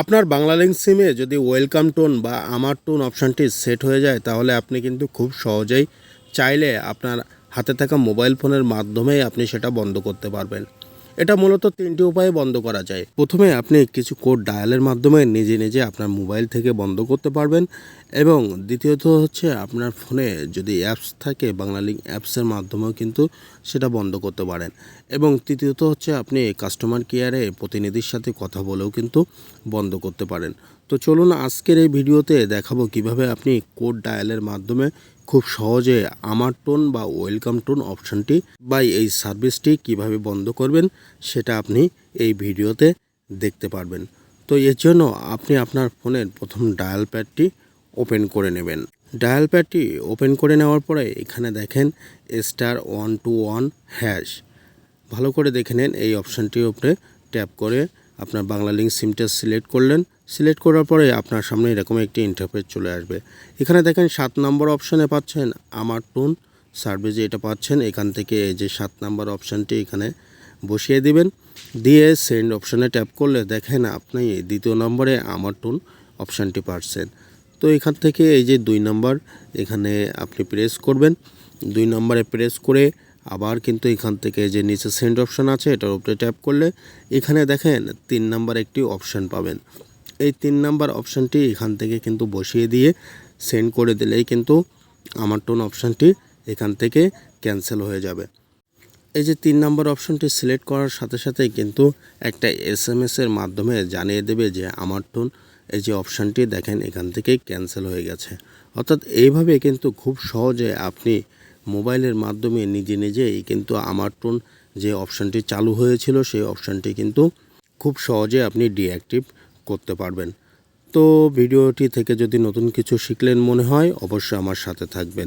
আপনার বাংলা লিঙ্ক সিমে যদি ওয়েলকাম টোন বা আমার টোন অপশানটি সেট হয়ে যায়, তাহলে আপনি কিন্তু খুব সহজেই চাইলে আপনার হাতে থাকা মোবাইল ফোনের মাধ্যমেই আপনি সেটা বন্ধ করতে পারবেন। এটা মূলত তিনটি উপায়ে বন্ধ করা যায়। প্রথমে আপনি কিছু কোড ডায়ালের মাধ্যমে নিজে নিজে আপনার মোবাইল থেকে বন্ধ করতে পারবেন এবং দ্বিতীয়ত হচ্ছে আপনার ফোনে যদি অ্যাপস থাকে বাংলালিং অ্যাপসের মাধ্যমেও কিন্তু সেটা বন্ধ করতে পারেন। এবং তৃতীয়ত হচ্ছে আপনি কাস্টমার কেয়ারে প্রতিনিধির সাথে কথা বলেও কিন্তু বন্ধ করতে পারেন। তো চলুন আজকের এই ভিডিওতে দেখাবো কীভাবে আপনি কোড ডায়ালের মাধ্যমে খুব সহজে আমার টোন বা ওয়েলকাম টোন অপশানটি বা এই সার্ভিসটি কীভাবে বন্ধ করবেন সেটা আপনি এই ভিডিওতে দেখতে পারবেন। তো এর জন্য আপনি আপনার ফোনের প্রথম ডায়াল প্যাডটি ওপেন করে নেবেন। ডায়াল প্যাডটি ওপেন করে নেওয়ার পরে এখানে দেখেন star one two one hash ভালো করে দেখে নেন, এই অপশানটির উপরে ট্যাপ করে আপনার বাংলা লিঙ্ক সিমটা সিলেক্ট করলেন। সিলেক্ট করার পরে আপনার সামনে এরকম একটি ইন্টারফেস চলে আসবে। এখানে দেখেন সাত নম্বর অপশানে পাচ্ছেন আমার টোন সার্ভিস এটা পাচ্ছেন। এখান থেকে এই যে সাত নম্বর অপশানটি এখানে বসিয়ে দিবেন। দিয়ে সেন্ড অপশানে ট্যাপ করলে দেখেন আপনি দ্বিতীয় নম্বরে আমার টোন অপশানটি পাচ্ছেন। তো এখান থেকে এই যে দুই নম্বর এখানে আপনি প্রেস করবেন। দুই নম্বরে প্রেস করে আবার কিন্তু এখান থেকে যে নিচে সেন্ড অপশান আছে, এটার উপরে ট্যাপ করলে এখানে দেখেন তিন নাম্বার একটি অপশান পাবেন। এই তিন নাম্বার অপশানটি এখান থেকে কিন্তু বসিয়ে দিয়ে সেন্ড করে দিলেই কিন্তু আমার টোন অপশানটি এখান থেকে ক্যান্সেল হয়ে যাবে। এই যে তিন নম্বর অপশনটি সিলেক্ট করার সাথে সাথেই কিন্তু একটা এস এম এর মাধ্যমে জানিয়ে দেবে যে আমার টোন এই যে অপশানটি দেখেন এখান থেকেই ক্যান্সেল হয়ে গেছে। অর্থাৎ এইভাবে কিন্তু খুব সহজে আপনি মোবাইলের মাধ্যমে নিজে নিজেই কিন্তু আমার টোন যে অপশানটি চালু হয়েছিল সেই অপশানটি কিন্তু খুব সহজে আপনি ডিঅ্যাক্টিভ করতে পারবেন। তো ভিডিওটি থেকে যদি নতুন কিছু শিখলেন মনে হয়, অবশ্যই আমার সাথে থাকবেন।